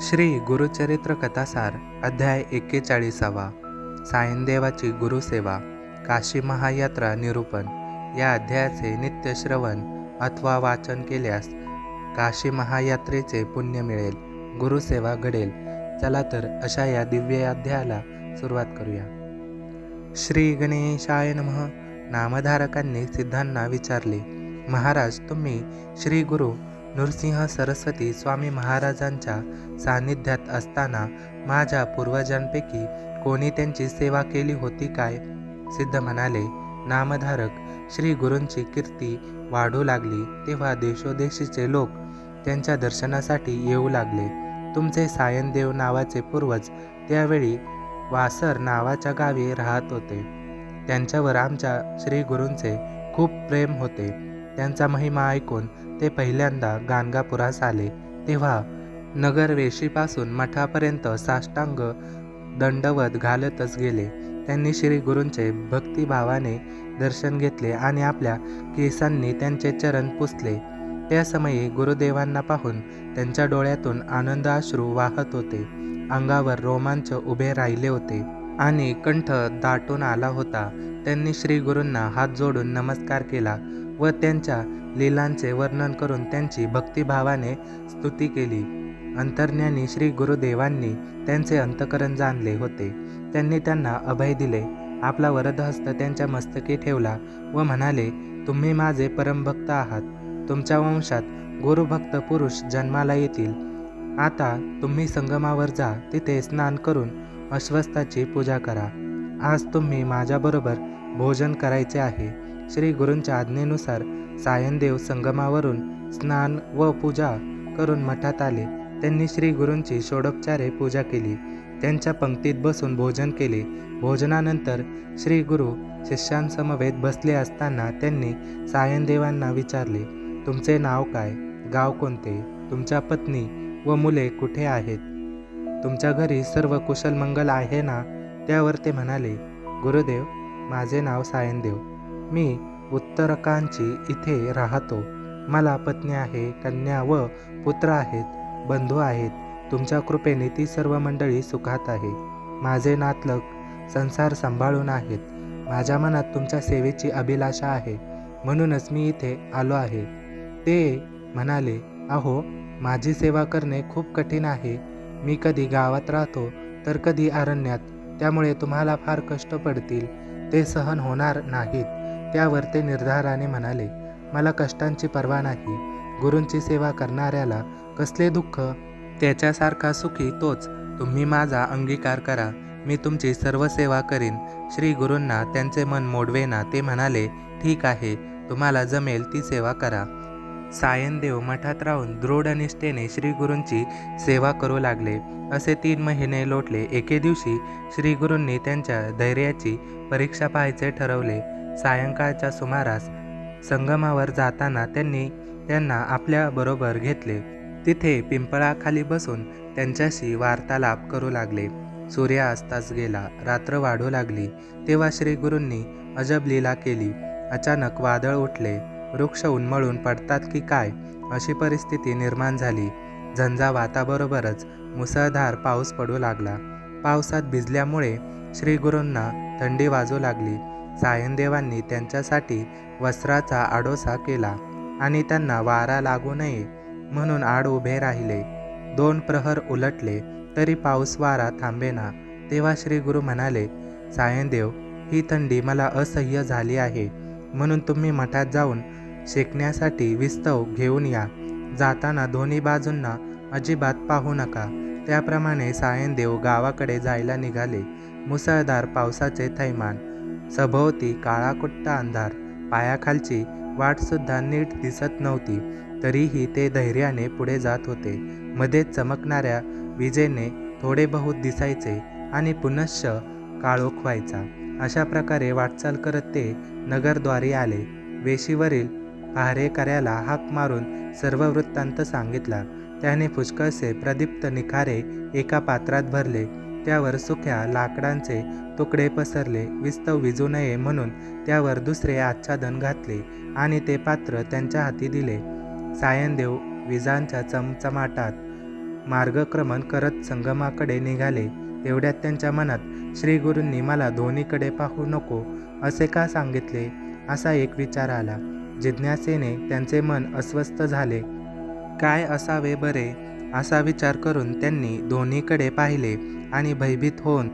श्री गुरुचरित्र कथासार अध्याय एक्केचाळीसावा. सायनदेवाची गुरुसेवा काशी महायात्रा निरूपण. या अध्यायाचे नित्य श्रवण अथवा वाचन केल्यास काशी महायात्रेचे पुण्य मिळेल गुरुसेवा घडेल. चला तर अशा या दिव्य अध्यायाला सुरुवात करूया. श्री गणेशाय नमः. नामधारकांनी सिद्धांना विचारले महाराज तुम्ही श्री गुरु नृसिंह सरस्वती स्वामी महाराजांच्या सान्निध्यात असताना माझ्या पूर्वजांपैकी कोणी त्यांची सेवा केली होती काय? सिद्ध म्हणाले नामधारक श्री गुरूंची कीर्ती वाढू लागली तेव्हा देशोदेशीचे लोक त्यांच्या दर्शनासाठी येऊ लागले. तुमचे सायनदेव नावाचे पूर्वज त्यावेळी वासर नावाच्या गावी राहत होते. त्यांच्यावर आमच्या श्री गुरूंचे खूप प्रेम होते. त्यांचा महिमा ऐकून ते पहिल्यांदा गाणगापुरास आले. तेव्हा नगरवेशीपासून मठापर्यंत साष्टांग दंडवत घालतच गेले. त्यांनी श्री गुरूंचे भक्तिभावाने दर्शन घेतले आणि आपल्या केसांनी त्यांचे चरण पुसले. त्या समयी गुरुदेवांना पाहून त्यांच्या डोळ्यातून आनंद अश्रू वाहत होते. अंगावर रोमांच उभे राहिले होते आणि कंठ दाटून आला होता. त्यांनी श्री गुरूंना हात जोडून नमस्कार केला. व त्यांच्या लीलांचे वर्णन करून त्यांची भक्तिभावाने स्तुती केली. अंतर्ज्ञानी श्री गुरुदेवांनी त्यांचे अंतकरण जाणले होते. त्यांनी त्यांना अभय दिले. आपला वरदहस्त त्यांच्या मस्तकी ठेवला व म्हणाले तुम्ही माझे परमभक्त आहात. तुमच्या वंशात गुरुभक्त पुरुष जन्माला येतील. आता तुम्ही संगमावर जा. तिथे स्नान करून अश्वस्ताची पूजा करा. आज तुम्ही माझ्याबरोबर भोजन करायचे आहे. श्री गुरूंच्या आज्ञेनुसार सायनदेव संगमावरून स्नान व पूजा करून मठात आले. त्यांनी श्री गुरूंची षोडोपचारे पूजा केली. त्यांच्या पंक्तीत बसून भोजन केले. भोजनानंतर श्री गुरु शिष्यांसमवेत बसले असताना त्यांनी सायनदेवांना विचारले तुमचे नाव काय? गाव कोणते? तुमच्या पत्नी व मुले कुठे आहेत? तुमच्या घरी सर्व कुशल मंगल आहे ना? त्यावर ते म्हणाले गुरुदेव माझे नाव सायनदेव मी उत्तरकांची इथे राहतो. मला पत्नी आहे कन्या व पुत्र आहेत बंधू आहेत. तुमच्या कृपेने ती सर्व मंडळी सुखात आहे. माझे नातलग संसार सांभाळून आहेत. माझ्या मनात तुमच्या सेवेची अभिलाषा आहे. म्हणूनच मी इथे आलो आहे. ते म्हणाले अहो माझी सेवा करणे खूप कठीण आहे. मी कधी गावात राहतो तर कधी अरण्यात. त्यामुळे तुम्हाला फार कष्ट पडतील. ते सहन होणार नाहीत. त्यावर ते निर्धाराने म्हणाले मला कष्टांची पर्वा नाही. गुरूंची सेवा करणाऱ्याला कसले दुःख? त्याच्यासारखा सुखी तोच. तुम्ही माझा अंगीकार करा. मी तुमची सर्व सेवा करीन. श्री गुरूंना त्यांचे मन मोडवेना ते म्हणाले ठीक आहे. तुम्हाला जमेल ती सेवा करा. सायनदेव मठात राहून दृढ निष्ठेने सेवा करू लागले. असे तीन महिने लोटले. एके दिवशी श्रीगुरूंनी त्यांच्या धैर्याची परीक्षा पाहायचे ठरवले. सायंकाळच्या सुमारास संगमावर जाताना त्यांनी त्यांना आपल्याबरोबर घेतले. तिथे पिंपळाखाली बसून त्यांच्याशी वार्तालाप करू लागले. सूर्य अस्तास गेला रात्र वाढू लागली. तेव्हा श्री गुरूंनी अजब लीला केली. अचानक वादळ उठले. वृक्ष उन्मळून पडतात की काय? अशी परिस्थिती निर्माण झाली. झंझावाताबरोबरच मुसळधार पाऊस पडू लागला. पावसात भिजल्यामुळे श्रीगुरूंना थंडी वाजू लागली. सायनदेवांनी त्यांच्यासाठी वस्त्राचा आडोसा केला आणि त्यांना वारा लागू नये म्हणून आड उभे राहिले. दोन प्रहर उलटले तरी पाऊस वारा थांबेना. तेव्हा श्री गुरु म्हणाले सायनदेव ही थंडी मला असह्य झाली आहे. म्हणून तुम्ही मठात जाऊन शेकण्यासाठी विस्तव घेऊन या. जाताना दोन्ही बाजूंना अजिबात पाहू नका. त्याप्रमाणे सायनदेव गावाकडे जायला निघाले. मुसळधार पावसाचे थैमान सभोवती काळाकुट्टा अंधार. पायाखालची वाटसुद्धा नीट दिसत नव्हती. तरीही ते धैर्याने पुढे जात होते. मध्येच चमकणाऱ्या विजेने थोडे बहुत दिसायचे आणि पुनश्च काळोख व्हायचा अशा प्रकारे वाटचाल करत ते नगरद्वारी आले. वेशीवरील पहारेकऱ्याला हाक मारून सर्व वृत्तांत सांगितला. त्याने पुष्कळसे प्रदीप्त निखारे एका पात्रात भरले. त्यावर सुख्या लाकडांचे तुकडे पसरले विस्तव विजू नये म्हणून त्यावर दुसरे आच्छादन घातले आणि ते पात्र त्यांच्या हाती दिले. सायनदेव विजांच्या चमचमाटात मार्गक्रमण करत संगमाकडे निघाले. तेवढ्यात त्यांच्या मनात श्रीगुरूंनी मला धोनीकडे पाहू नको असे का सांगितले? असा एक विचार आला. जिज्ञासेने त्यांचे मन अस्वस्थ झाले. काय असावे बरे? असा विचार करून त्यांनी धोनीकडे पाहिले. आणि भयभीत होऊन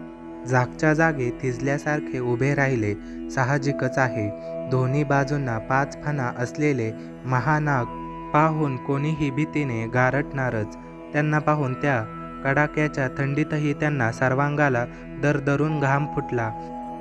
जागच्या जागी थिजल्यासारखे उभे राहिले. साहजिकच आहे. दोन्ही बाजूंना पाच फणा असलेले महानाग पाहून कोणीही भीतीने गारटणारच. त्यांना पाहून त्या कडाक्याच्या थंडीतही त्यांना सर्वांगाला दरदरून घाम फुटला.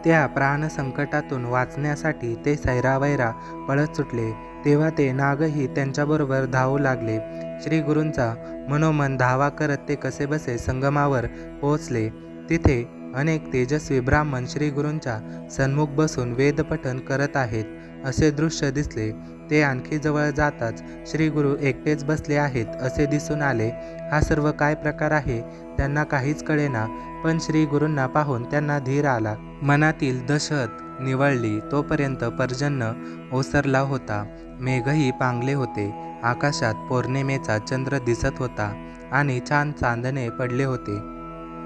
त्या प्राणसंकटातून वाचण्यासाठी ते सैरावैरा पळत सुटले. तेव्हा ते नागही त्यांच्याबरोबर धावू लागले. श्री गुरूंचा मनोमन धावा करत ते कसेबसे संगमावर पोहोचले. तिथे अनेक तेजस्वी ब्राह्मण श्री गुरूंच्या सन्मुख बसून वेदपठन करत आहेत. असे दृश्य दिसले. ते आणखी जवळ जाताच श्री गुरु एकटेच बसले आहेत असे दिसून आले. हा सर्व काय प्रकार आहे? त्यांना काहीच कळेना. पण श्री गुरूंना पाहून त्यांना धीर आला. मनातील दशत निवळली. तोपर्यंत पर्जन्य ओसरला होता. मेघही पांगले होते. आकाशात पौर्णिमेचा चंद्र दिसत होता आणि छान चांदणे पडले होते.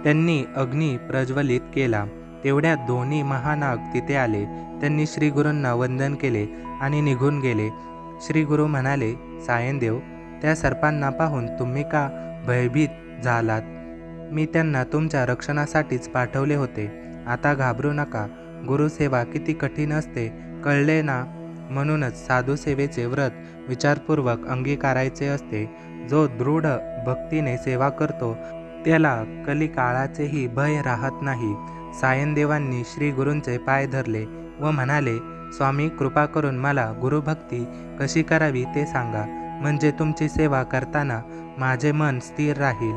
त्यांनी अग्नी प्रज्वलित केला. तेवढ्यात दोन्ही महानाग तिथे आले. त्यांनी श्री गुरूंना वंदन केले आणि निघून गेले. श्री गुरु म्हणाले सायनदेव त्या सर्पांना पाहून तुम्ही का भयभीत झालात? मी त्यांना तुमच्या रक्षणासाठीच पाठवले होते. आता घाबरू नका. गुरुसेवा किती कठीण असते. कळले ना? म्हणूनच साधूसेवेचे व्रत विचारपूर्वक अंगीकारायचे असते. जो दृढ भक्तीने सेवा करतो त्याला कलिकाळाचेही भय राहत नाही. सायनदेवांनी श्री गुरूंचे पाय धरले व म्हणाले स्वामी कृपा करून मला गुरुभक्ती कशी करावी ते सांगा. म्हणजे तुमची सेवा करताना माझे मन स्थिर राहील.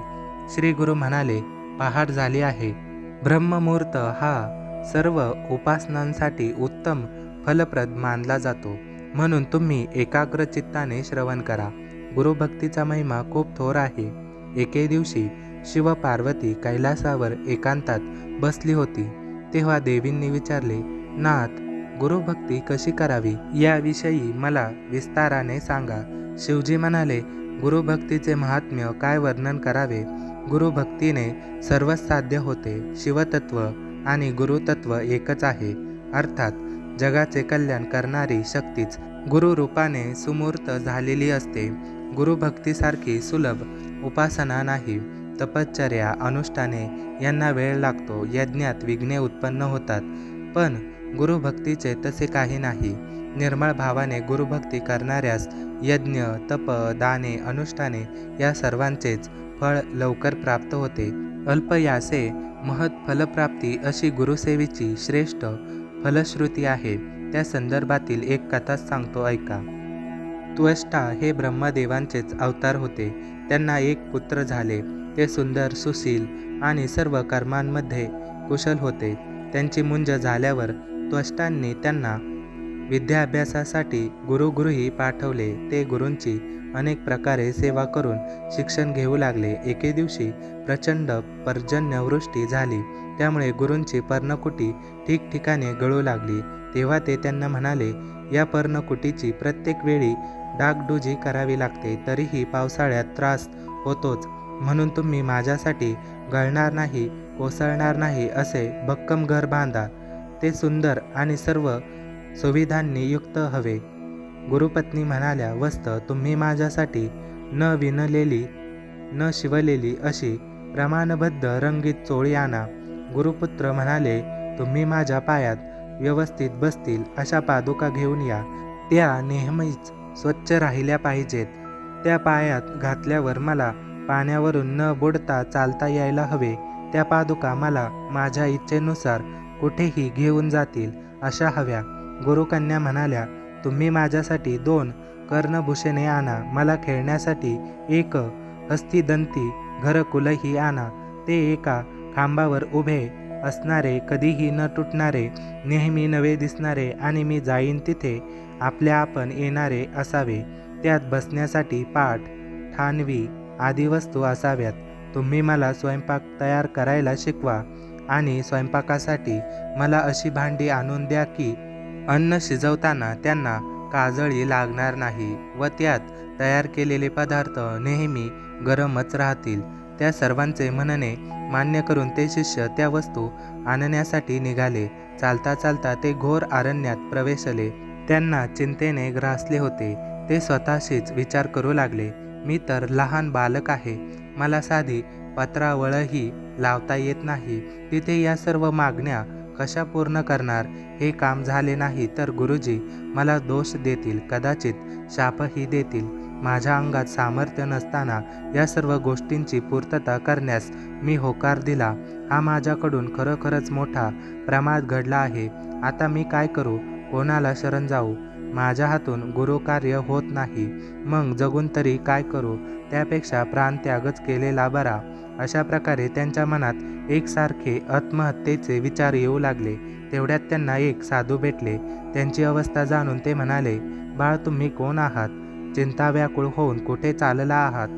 श्री गुरु म्हणाले पहाट झाली आहे. ब्रह्ममुहूर्त हा सर्व उपासनांसाठी उत्तम फलप्रद मानला जातो. म्हणून तुम्ही एकाग्र चित्ताने श्रवण करा. गुरुभक्तीचा महिमा खूप थोर आहे. एके दिवशी शिव पार्वती कैलासावर एकांतात बसली होती. तेव्हा देवींनी विचारले नाथ गुरुभक्ती कशी करावी? याविषयी मला विस्ताराने सांगा. शिवजी म्हणाले गुरुभक्तीचे महात्म्य काय वर्णन करावे? गुरुभक्तीने सर्वच साध्य होते शिवतत्व आणि गुरुतत्व एकच आहे. अर्थात जगाचे कल्याण करणारी शक्तीच गुरुरूपाने सुमूर्त झालेली असते. गुरुभक्तीसारखी सुलभ उपासना नाही. तपश्चर्या अनुष्ठाने यांना वेळ लागतो यज्ञात विघ्ने उत्पन्न होतात. पण गुरुभक्तीचे तसे काही नाही. निर्मळ भावाने गुरुभक्ती करणाऱ्यास यज्ञ तप दाने अनुष्ठाने या सर्वांचेच फळ लवकर प्राप्त होते. अल्पयासे महत् फलप्राप्ती अशी गुरुसेवेची श्रेष्ठ फलश्रुती आहे. त्या संदर्भातील एक कथा सांगतो ऐका. त्वष्टा हे ब्रह्मदेवांचेच अवतार होते. त्यांना एक पुत्र झाले. ते सुंदर सुशील आणि सर्व कर्मांमध्ये कुशल होते. त्यांची मुंज झाल्यावर त्वष्टांनी त्यांना विद्याभ्यासासाठी गुरुगृही पाठवले. ते गुरूंची अनेक प्रकारे सेवा करून शिक्षण घेऊ लागले. एके दिवशी प्रचंड पर्जन्यवृष्टी झाली. त्यामुळे गुरूंची पर्णकुटी ठिकठिकाणी गळू लागली. तेव्हा ते त्यांना म्हणाले या पर्णकुटीची प्रत्येक वेळी डागडुजी करावी लागते तरीही पावसाळ्यात त्रास होतोच. म्हणून तुम्ही माझ्यासाठी गळणार नाही कोसळणार नाही असे भक्कम घर बांधा. ते सुंदर आणि सर्व सुविधांनी युक्त हवे. गुरुपत्नी म्हणाल्या वस्त तुम्ही माझ्यासाठी न विणलेली न शिवलेली अशी प्रमाणबद्ध रंगीत चोळी आणा. गुरुपुत्र म्हणाले तुम्ही माझ्या पायात व्यवस्थित बसतील अशा पादुका घेऊन या. त्या नेहमीच स्वच्छ राहिल्या पाहिजेत. त्या पायात घातल्यावर मला पाण्यावरून न बुडता चालता यायला हवे. त्या पादुका मला माझ्या इच्छेनुसार कुठेही घेऊन जातील अशा हव्या. गुरुकन्या म्हणाल्या तुम्ही माझ्यासाठी दोन कर्णभूषणे आणा. मला खेळण्यासाठी एक हस्तिदंती घरकुलही आणा. ते एका खांबावर उभे असणारे कधीही न तुटणारे नेहमी नवे दिसणारे आणि मी जाईन तिथे आपल्या आपण येणारे असावे. त्यात बसण्यासाठी पाठ ठाणवी आदी वस्तू असाव्यात. तुम्ही मला स्वयंपाक तयार करायला शिकवा आणि स्वयंपाकासाठी मला अशी भांडी आणून द्या की अन्न शिजवताना त्यांना काजळी लागणार नाही व त्यात तयार केलेले पदार्थ नेहमी गरमच राहतील. त्या सर्वांचे म्हणणे मान्य करून ते शिष्य त्या वस्तू आणण्यासाठी निघाले. चालता चालता ते घोर आरण्यात प्रवेशले. त्यांना चिंतेने ग्रासले होते. ते स्वतःशीच विचार करू लागले. मी तर लहान बालक आहे. मला साधी पत्रावळही लावता येत नाही. तिथे या सर्व मागण्या कशा पूर्ण करणार? हे काम झाले नाही तर गुरुजी मला दोष देतील. कदाचित शापही देतील. माझ्या अंगात सामर्थ्य नसताना या सर्व गोष्टींची पूर्तता करण्यास मी होकार दिला. हा माझ्याकडून खरोखरच मोठा प्रमाद घडला आहे. आता मी काय करू? कोणाला शरण जाऊ? माझ्या हातून गुरुकार्य होत नाही. मग जगून तरी काय करू? त्यापेक्षा प्राणत्यागच केलेला बरा. अशा प्रकारे त्यांच्या मनात एकसारखे आत्महत्येचे विचार येऊ लागले. तेवढ्यात त्यांना एक साधू भेटले. त्यांची अवस्था जाणून ते म्हणाले बाळ तुम्ही कोण आहात? चिंता व्याकुळ होऊन कुठे चालला आहात?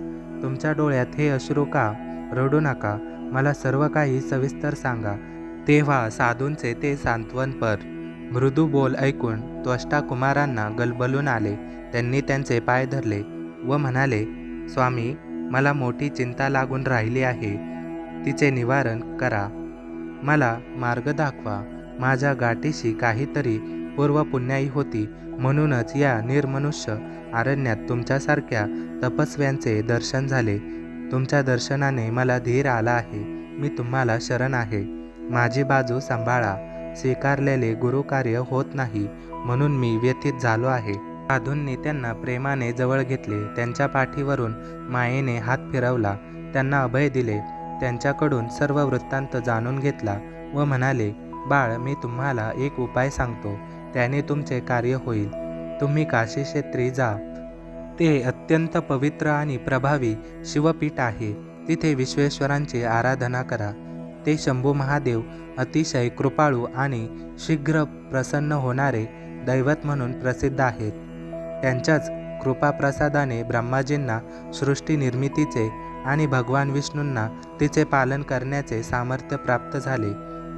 तुमच्या डोळ्यात हे अश्रू का? रडू नका. मला सर्व काही सविस्तर सांगा. तेव्हा साधूंचे ते सांत्वनपर मृदू बोल ऐकून त्वष्टा कुमारांना गलबलून आले. त्यांनी त्यांचे पाय धरले व म्हणाले स्वामी मला मोठी चिंता लागून राहिली आहे. तिचे निवारण करा. मला मार्ग दाखवा. माझ्या गाठीशी काहीतरी पूर्वपुण्याई होती. म्हणूनच या निर्मनुष्य आरण्यात तुमच्यासारख्या तपस्व्यांचे दर्शन झाले. तुमच्या दर्शनाने मला धीर आला आहे. मी तुम्हाला शरण आहे. माझी बाजू सांभाळा. स्वीकारलेले गुरुकार्य होत नाही. म्हणून मी व्यथित झालो आहे. साधूंनी त्यांना प्रेमाने जवळ घेतले. त्यांच्या पाठीवरून मायेने हात फिरवला. त्यांना अभय दिले. त्यांच्याकडून सर्व वृत्तांत जाणून घेतला व म्हणाले बाळ मी तुम्हाला एक उपाय सांगतो. त्याने तुमचे कार्य होईल. तुम्ही काशी क्षेत्री जा. ते अत्यंत पवित्र आणि प्रभावी शिवपीठ आहे. तिथे विश्वेश्वरांची आराधना करा. ते शंभू महादेव अतिशय कृपाळू आणि शीघ्र प्रसन्न होणारे दैवत म्हणून प्रसिद्ध आहेत. त्यांच्याच कृपाप्रसादाने ब्रह्माजींना सृष्टी निर्मितीचे आणि भगवान विष्णूंना तिचे पालन करण्याचे सामर्थ्य प्राप्त झाले.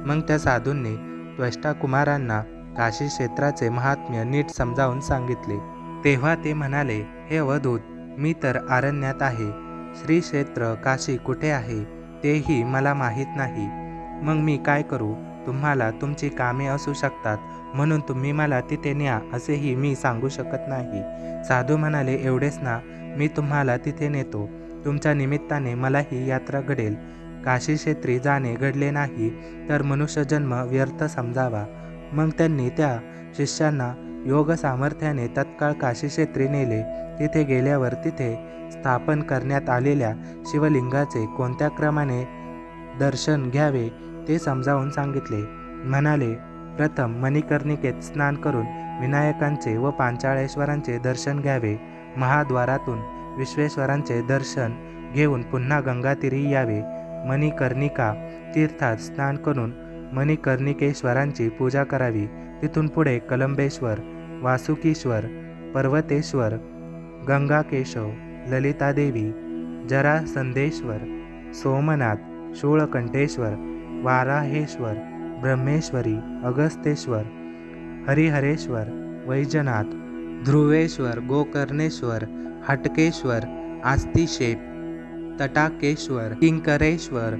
मग त्या साधूंनी त्वष्टा कुमारांना काशी क्षेत्राचे महात्म्य नीट समजावून सांगितले. तेव्हा ते म्हणाले हे अवधूत मी तर आरण्यात आहे. श्री क्षेत्र काशी कुठे आहे तेही मला माहीत नाही. मग मी काय करू? तुम्हाला तुमची कामे असू शकतात म्हणून तुम्ही मला तिथे न्या असेही मी सांगू शकत नाही. साधू म्हणाले एवढेच ना मी तुम्हाला तिथे नेतो. तुमच्या निमित्ताने मला ही यात्रा घडेल. काशी क्षेत्री जाणे घडले नाही तर मनुष्यजन्म व्यर्थ समजावा. मग त्यांनी त्या शिष्यांना योग सामर्थ्याने तत्काळ काशी क्षेत्री नेले. तिथे गेल्यावर तिथे स्थापन करण्यात आलेल्या शिवलिंगाचे कोणत्या क्रमाने दर्शन घ्यावे ते समजावून सांगितले. म्हणाले प्रथम मणिकर्णिकेत स्नान करून विनायकांचे व पांचाळेश्वरांचे दर्शन घ्यावे. महाद्वारातून विश्वेश्वरांचे दर्शन घेऊन पुन्हा गंगातीरी यावे. मणिकर्णिका तीर्थात स्नान करून मणिकर्णिकेश्वरांची पूजा करावी. तिथून पुढे कलंबेश्वर वासुकीश्वर पर्वतेश्वर गंगाकेशव ललितादेवी जरासंदेश्वर सोमनाथ शूळकंठेश्वर वाराहेश्वर ब्रह्मेश्वरी अगस्तेश्वर हरिहरेश्वर वैजनाथ ध्रुवेश्वर गोकर्णेश्वर हटकेश्वर आस्तिशेप तटाकेश्वर किंकरेश्वर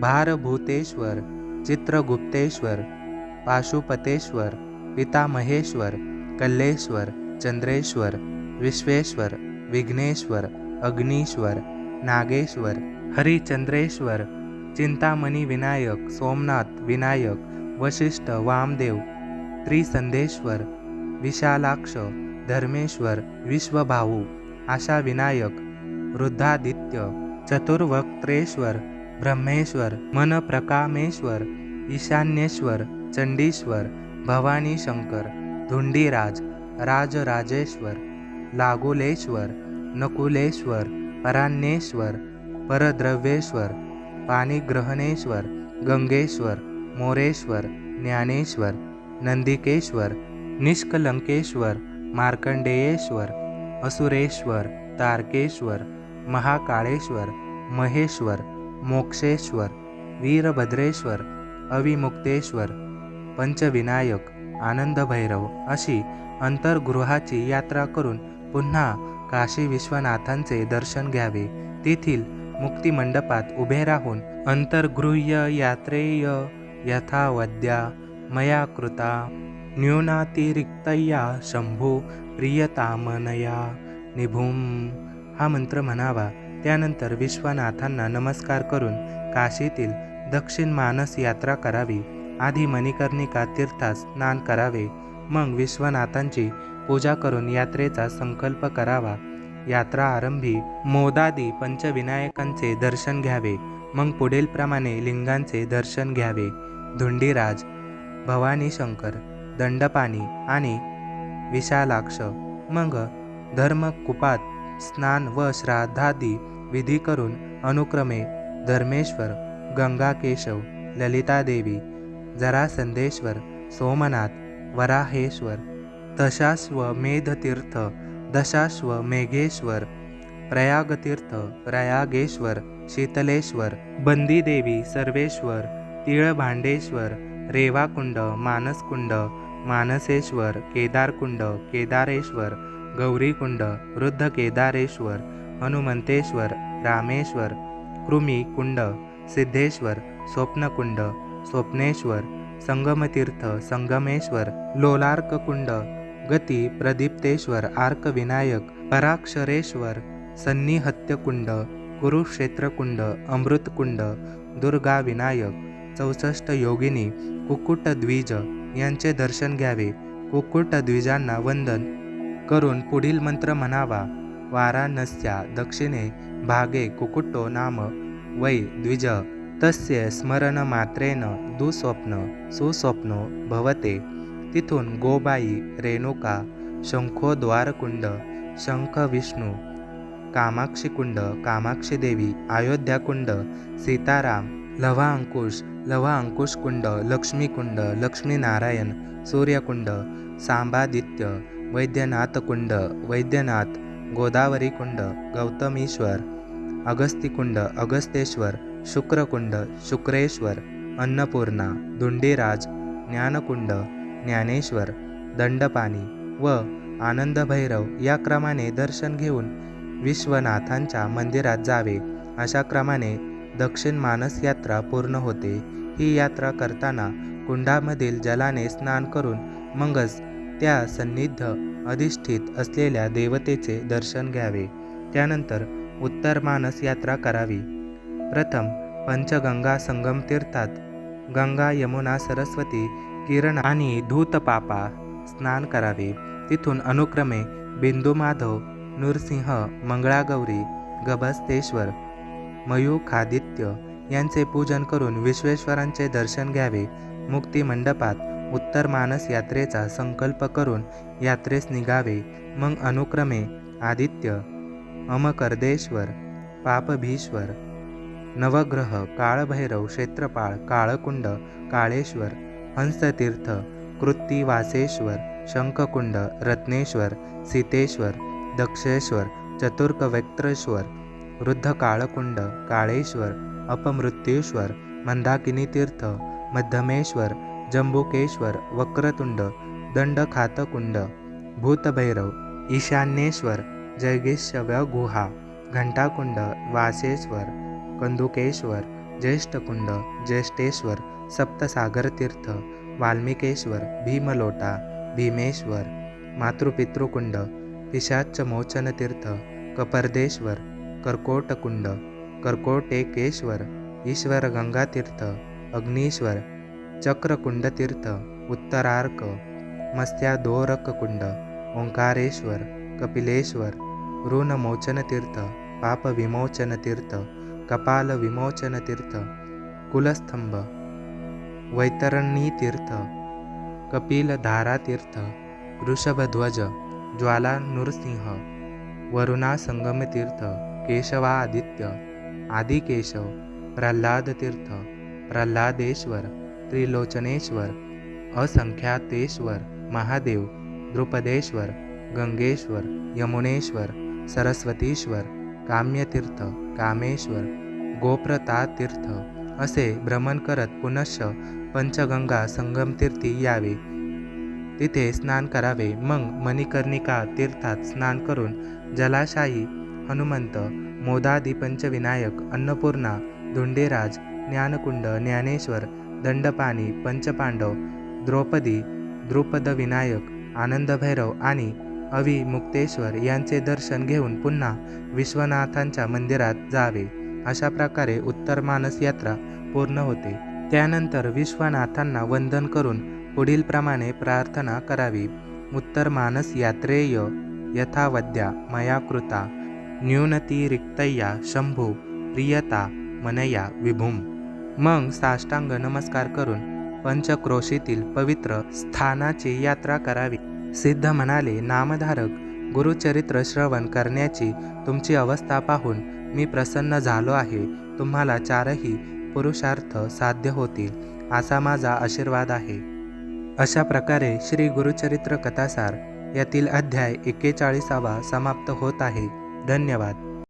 भारभूतेश्वर चित्रगुप्तेश्वर पाशुपतेश्वर पितामहेश्वर कल्लेश्वर चंद्रेश्वर विश्वेश्वर विघ्नेश्वर अग्नीश्वर नागेश्वर हरिचंद्रेश्वर चिंतामणी विनायक सोमनाथ विनायक वशिष्ठ वामदेव त्रिसंदेश्वर विशालाक्ष धर्मेश्वर विश्वभाऊ आशा विनायक वृद्धादित्य चतुर्वक्त्रेश्वर ब्रह्मेश्वर मनप्रकामेश्वर ईशान्येश्वर चंडीश्वर भवानी शंकर धुंडीराज राजराजेश्वर लागुलेश्वर नकुलेश्वर परान्येश्वर परद्रव्येश्वर पाणीग्रहणेश्वर गंगेश्वर मोरेश्वर ज्ञानेश्वर नंदिकेश्वर निष्कलंकेश्वर मार्कंडेयेश्वर असुरेश्वर तारकेश्वर महाकाळेश्वर महेश्वर मोक्षेश्वर वीरभद्रेश्वर अविमुक्तेश्वर पंचविनायक आनंदभैरव अशी अंतर्गृहाची यात्रा करून पुन्हा काशी विश्वनाथांचे दर्शन घ्यावे. तेथील मुक्तिमंडपात उभे राहून अंतर्गृह्य यात्रेय यथावद्या मया कृता न्यूनातिरिक्तया शंभू प्रियतामनया निभूम. हा मंत्र म्हणावा त्यानंतर विश्वनाथांना नमस्कार करून काशीतील दक्षिण मानस यात्रा करावी. आधी मणिकर्णिका तीर्थात स्नान करावे. मग विश्वनाथांची पूजा करून यात्रेचा संकल्प करावा. यात्रा आरंभी मोदादी पंचविनायकांचे दर्शन घ्यावे. मग पुढीलप्रमाणे लिंगांचे दर्शन घ्यावे. धुंडीराज भवानी शंकर दंडपाणी आणि विशालाक्ष. मग धर्मकुपात स्नान व श्राद्धादी विधी करून अनुक्रमे धर्मेश्वर गंगाकेशव ललितादेवी जरासंदेश्वर सोमनाथ वराहेश्वर दशाश्वमेधतीर्थ दशाश्वमेघेश्वर प्रयागतीर्थ प्रयागेश्वर शीतलेश्वर बंदीदेवी सर्वेश्वर तिळभांडेश्वर रेवाकुंड मानसकुंड मानसेश्वर केदारकुंड केदारेश्वर गौरीकुंड वृद्ध केदारेश्वर हनुमंतेश्वर रामेश्वर कृमीकुंड सिद्धेश्वर स्वप्नकुंड स्वप्नेश्वर संगमतीर्थ संगमेश्वर लोलार्ककुंड गती प्रदीप्तेश्वर आर्कविनायक पराक्षरेश्वर सन्निहत्यकुंड कुरुक्षेत्रकुंड अमृतकुंड दुर्गा विनायक चौसष्ट योगिनी कुक्कुटद्विज यांचे दर्शन घ्यावे. कुक्कुटद्विजांना वंदन. करून पुढील मंत्र म्हणावा. वाराणस्या दक्षिणे भागे कुकुट्टो नाम वै द्विज तस्य स्मरणमात्रेन दुस्वप्न सुस्वप्नो भवते. तिथून गोबाई रेणुका शंखोद्वारकुंड शंख विष्णू कामाक्षीकुंड कामाक्षी देवी अयोध्याकुंड सीताराम लव्हा अंकुश लव्हा अंकुशकुंड लक्ष्मीकुंड लक्ष्मीनारायण सूर्यकुंड सांबादित्य वैद्यनाथकुंड वैद्यनाथ गोदावरीकुंड गौतमीश्वर अगस्तिकुंड अगस्तेश्वर शुक्रकुंड शुक्रेश्वर अन्नपूर्णा धुंडीराज ज्ञानकुंड ज्ञानेश्वर दंडपाणी व आनंदभैरव या क्रमाने दर्शन घेऊन विश्वनाथांच्या मंदिरात जावे. अशा क्रमाने दक्षिण मानस यात्रा पूर्ण होते. ही यात्रा करताना कुंडामधील जलाने स्नान करून मगच त्या सन्निध अधिष्ठित असलेल्या देवतेचे दर्शन घ्यावे. त्यानंतर उत्तर मानस यात्रा करावी. प्रथम पंचगंगा संगम तीर्थात गंगा यमुना सरस्वती किरण आणि धूतपापा स्नान करावे. तिथून अनुक्रमे बिंदुमाधव नृसिंह मंगळागौरी गभस्तेश्वर मयूखादित्य यांचे पूजन करून विश्वेश्वरांचे दर्शन घ्यावे. मुक्ती मंडपात उत्तर मानस यात्रेचा संकल्प करून यात्रेस निघावे. मग अनुक्रमे आदित्य अमकर्देश्वर पापभीश्वर नवग्रह काळभैरव क्षेत्रपाळ काळकुंड काळेश्वर हंसतीर्थ कृत्तिवासेश्वर शंखकुंड रत्नेश्वर सीतेश्वर दक्षेश्वर चतुर्कवेत्रेश्वर वृद्ध काळकुंड काळेश्वर अपमृत्यूश्वर मंदाकिनी तीर्थ मध्यमेश्वर जंबुकेश्वर वक्रतुंड दंडखातकुंड भूतभैरव ईशान्येश्वर जैगेशव्य गुहा घंटाकुंड वासेश्वर कंदुकेश्वर ज्येष्ठकुंड ज्येष्ठेश्वर सप्तसागरतीर्थ वाल्मिकेश्वर भीमलोटा भीमेश्वर मातृपितृकुंड पिशाच्चमोचनतीर्थ कपर्देश्वर कर्कोटकुंड कर्कोटेकेश्वर ईश्वर गंगातीर्थ अग्नीश्वर चक्रकुंडतीर्थ उत्तरार्क मस्त्यादोरककुंड ओंकारेश्वर कपिलेश्वर ऋणमोचनतीर्थ पापविमोचनतीर्थ कपालविमोचनतीर्थ कुलस्तंभ वैतरणीतीर्थ कपिलधारातीर्थ वृषभध्वज ज्वाला नृसिंह वरुणा संगमतीर्थ केशवादित्य आदिकेशव प्रल्हादतीर्थ प्रल्हादेश्वर त्रिलोचनेश्वर असंख्यातेश्वर महादेव द्रुपदेश्वर गंगेश्वर यमुनेश्वर सरस्वतीश्वर काम्यतीर्थ कामेश्वर गोप्रतातीर्थ असे भ्रमण करत पुनश्च पंचगंगा संगमतीर्थी यावे. तिथे स्नान करावे. मग मणिकर्णिका तीर्थात स्नान करून जलाशायी हनुमंत मोदादी पंचविनायक अन्नपूर्णा धुंडेराज ज्ञानकुंड ज्ञानेश्वर दंडपाणी पंचपांडव द्रौपदी द्रुपद विनायक आनंदभैरव आणि अविमुक्तेश्वर यांचे दर्शन घेऊन पुन्हा विश्वनाथांच्या मंदिरात जावे अशा प्रकारे उत्तर मानस यात्रा पूर्ण होते. त्यानंतर विश्वनाथांना वंदन करून पुढील प्रमाणे प्रार्थना करावी. उत्तर मानस यात्रेय यथावद्या मया कृता न्यूनतिरिक्तया शंभू प्रियता मनया विभूम. मग साष्टांग नमस्कार करून पंचक्रोशीतील पवित्र स्थानाची यात्रा करावी. सिद्ध म्हणाले नामधारक गुरुचरित्र श्रवण करण्याची तुमची अवस्था पाहून मी प्रसन्न झालो आहे. तुम्हाला चारही पुरुषार्थ साध्य होतील असा माझा आशीर्वाद आहे. अशा प्रकारे श्री गुरुचरित्र कथासार यातील अध्याय एक्केचाळीसावा समाप्त होत आहे. धन्यवाद.